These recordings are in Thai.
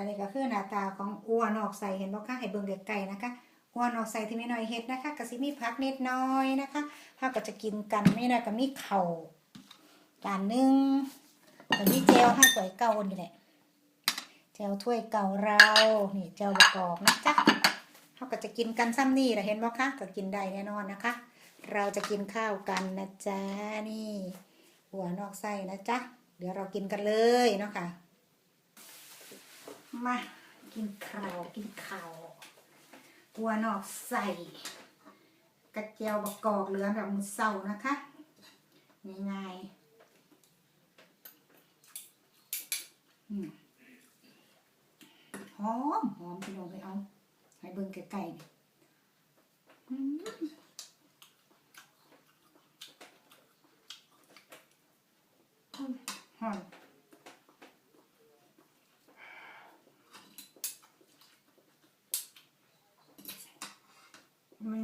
อันนี้ก็คือหน้าตาของอ้วนออกใส่เห็นบ่คะให้เบิ่งไกลๆนะคะอ้วนออกใส่ที่ไม่น้อยเฮ็ดนะคะก็สิมีผักนิดน้อยนะคะถ้าก็จะกินกันไม่น้อยก็มีเข่าจานนึงก็มีเจลให้สวยเก่านี่แหละเจลถ้วยเก่าเรานี่เจลประกอบนะจ๊ะเขาก็จะกินกันซ้ำนี่แหละเห็นบ่คะก็กินได้แน่นอนนะคะ เราจะกินข้าวกันนะจ๊ะนี่ หัวนอกไส้นะจ๊ะเดี๋ยวเรากินกันเลยเนาะค่ะ มากินข้าวกินข้าวหัวนอกใส่กระเจียวบะกอกเหลืองแบบมือเศร้านะคะง่ายๆหอมหอมพี่น้องไปเอาให้เบิ่งไก่ๆนี่หอม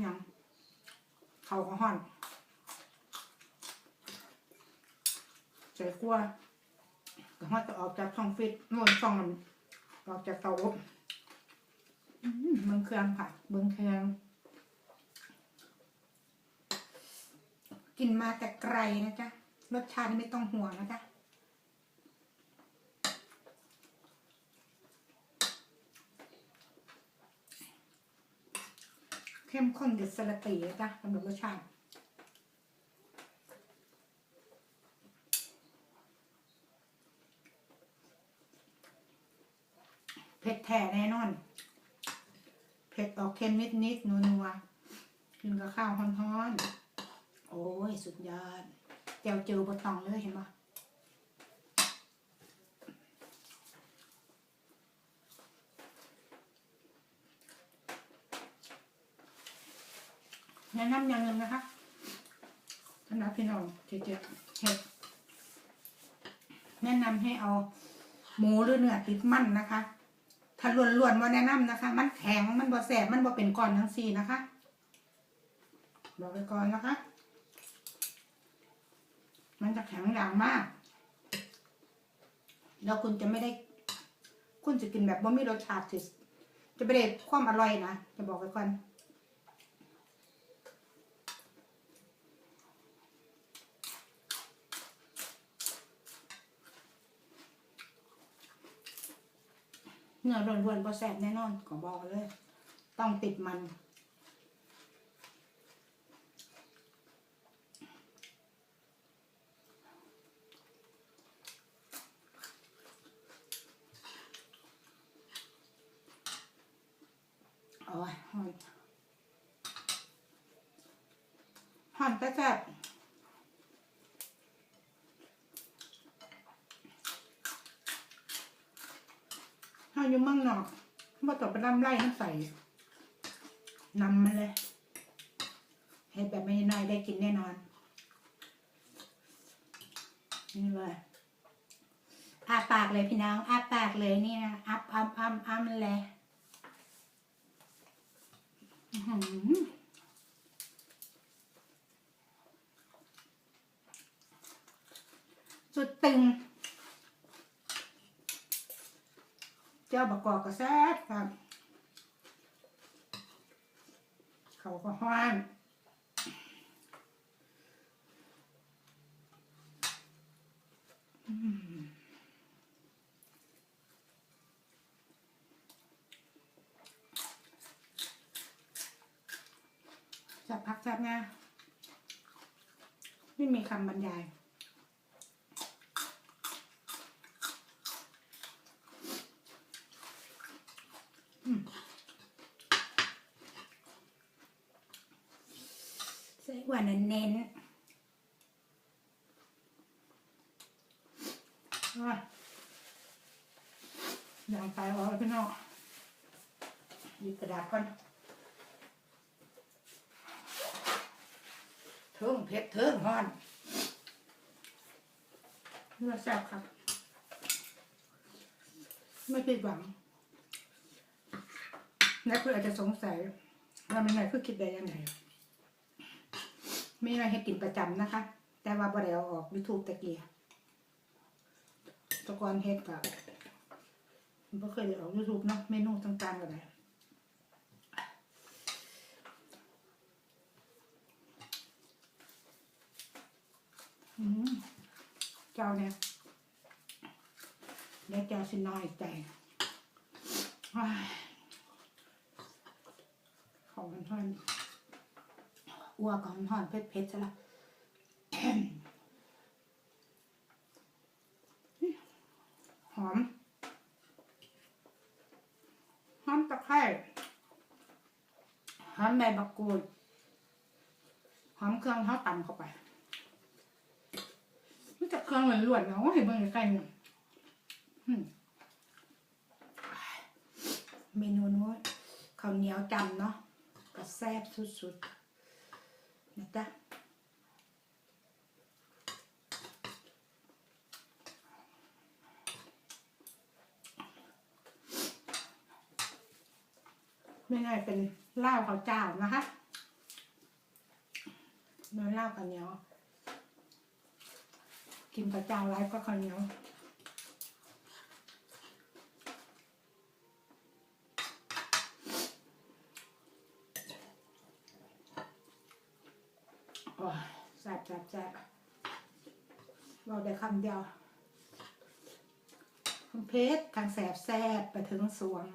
ยัง เขาก็ห่อนใส่ขั้วก็ฮอดจะออกจากช่องฟิตนวนช่องออกจากเตาอบเมือเบิ่งเครื่องค่ะเบิ่งเครื่องกินมาแต่ไกลนะจ๊ะรสชาติไม่ต้องห่วงนะจ๊ะ เข้มข้นเด็ดสลัดตีนะจ๊ะสำหรับรสชาติเผ็ดแท้แน่นอน เผ็ดออกเค็มนิดนิดๆนัวๆกินกับข้าวฮ้อนๆโอ้ย สุดยอดแจวเจอบะตองเลยเห็นปะ แนะนำอย่างหนึ่งนะคะสำหรับพี่น้องที่จะเห็ดแนะนำให้เอาหมูหรือเนื้อติดมันนะคะ ถ้าล้วนๆว่าแนะนำนะคะ มันแข็งมันบ่แสบมันบ่เป็นก้อนทั้งสี่นะคะบอกไปก่อนนะคะ มันจะแข็งอย่างมาก แล้วคุณจะไม่ได้ คุณจะกินแบบว่ม่รสชาติสิจะไม่ได้ความอร่อยนะจะบอกไปก่อน เนื้อล้วนๆพอแซ่บแน่นอนขอบอกเลย ต้องติดมัน โอ้ยหอนหอนแต่แซ่บถ้าอยู่เมืองนอก บ่ต้องไปนำไล่น้ำใส่นำมันเลยเห็ดแบบไม่น้อยได้กินแน่นอน นี่เลยอาปากเลยพี่น้องอาปากเลยเนี่ยอัพอัพอัพอัพมันเลยอื้อหือสุดตึง เจ้าประกอบกระแซดครับ เขาก็ห้านอืมแซ่บพักแซ่บนะไม่มีคำบรรยาย ใส่ห วานเน้นๆอย่างไปเอาไว้พี่น้องหยิบกระดาษก่อนเทิงเผ็ดเทิงฮอนเนื้อแซ่บครับ ไม่ผิดหวังและเพื่อนอาจจะสงสัยว่ามันไงคือคิดได้ยังไง ไม่ได้ให้กินประจำนะคะ แต่ว่าบ่ได้เอาออกยูทูบตะเกี้ตะกอนเฮ็ดกับมันก็เคยได้ออกยูทูบเนาะเมนูต่างๆก็ได้เจ้าเนี่ยเดี๋ยวเจ้าสิน้อยใจว้ายข อ้วกขอนท่อนเผ็ดๆซะละหอม หอมตะไคร้หอมใบมะกรูดหอมเครื่องเขาตำเข้าไปนี่จะเครื่องเล้วนๆเนาะเห็นเบิ่งใกล้ๆนี่อืมเมนูนู้นข้าวเหนียวจำเนาะก็แซ่บสุดๆ นะจ๊ะไม่ง่ายเป็นล้าข้าวเจ้านะคะเนื้อล้าข้าวเหนียว กินข้าวเจ้าไรก็ข้าวเหนียว โอ้ยแซ่ บแซ่บแซ่บเราได้คำเดียวทั้งเพชรทางแสบแสบไปถึงสวง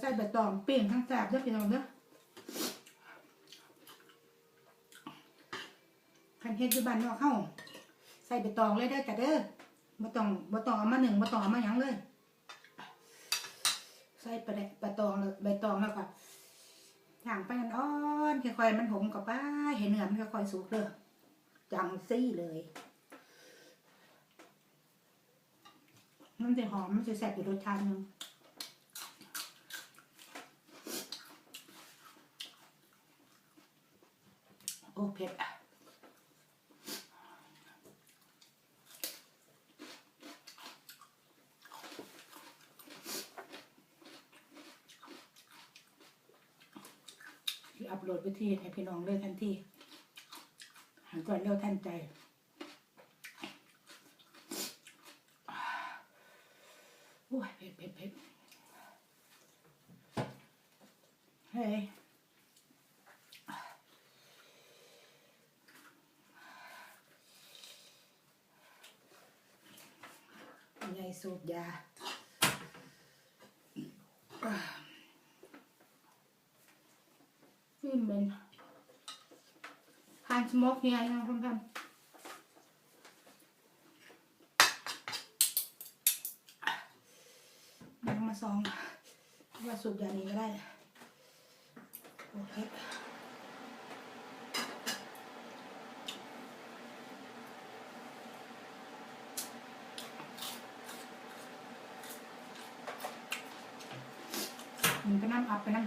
ใส่ใบตองเปลี่ยนทั้งแสบเด้อพี่น้องเด้อคันเฮ็ดอยู่บ้านนอกเข้าใส่ใบตองเลยเด้อจ้ะเด้อบ่ต้องบ่ต้องเอามาหนึ่งบ่ต้องเอามาหยังเลย ใส่ไปเลยใบตองเลยใบตองแล้วก็ย่างไปอ่อนๆค่อยๆมันหงกับป้าเห็นเนื้อมันค่อยๆสุกเด้อจังซี่เลยมันจะหอมมันจะแซ่บอยู่รสชาตินึง โอ้เผ็ดอะที่อัพโหลดไปที่ให้พี่น้องเลยทันทีหันก่อนเร็วทันใจโอ้ยเผ็ดเผ็ดเผ็ดเฮ้ย ยาย สูบยาฟิล์มเป็นทานสโมกยังไงนะคุณท่านยังมาซองว่าสูบยานี้ก็ได้โอเค มันก็นั่งอัพไปนั่ง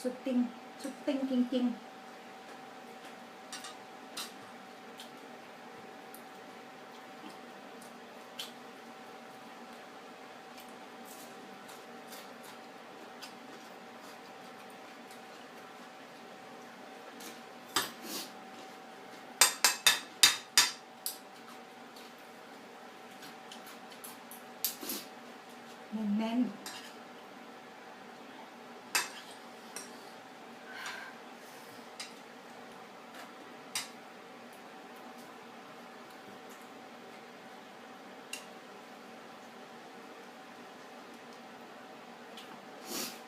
สุดติง สุดติงจริงๆ แน่น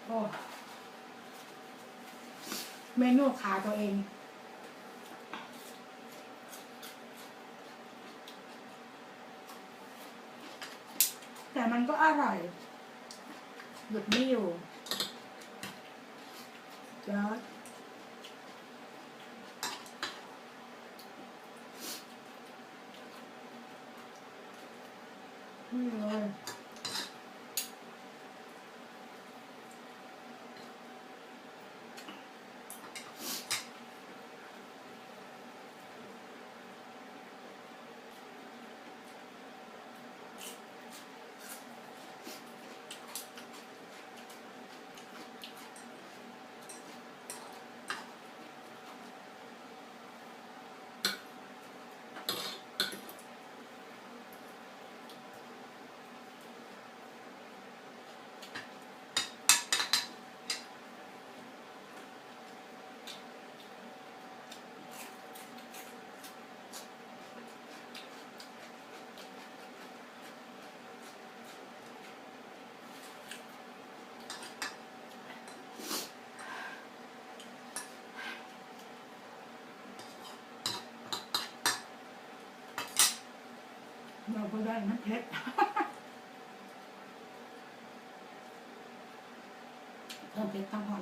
โอ้เมนูขาตัวเองแต่มันก็อร่อย หยุดไม่อยู่จอดไม่เลย เราก็ได้น้ำเพชรต้องเพชรต้องหอ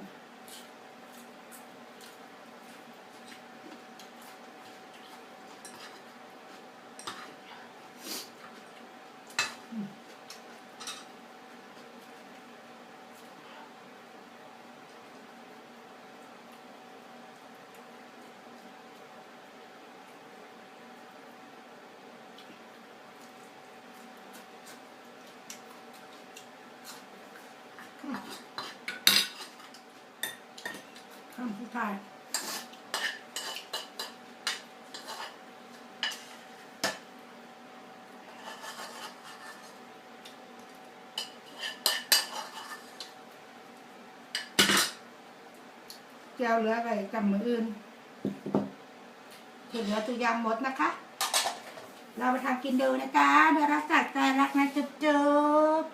คำสุดท้ายเจียวเหลือไปกับมืออื่นเหลือตัวยำหมดนะคะ เราไปทำกินดูนะคะเดี๋ยวรักจากใจรักนะจุ๊บ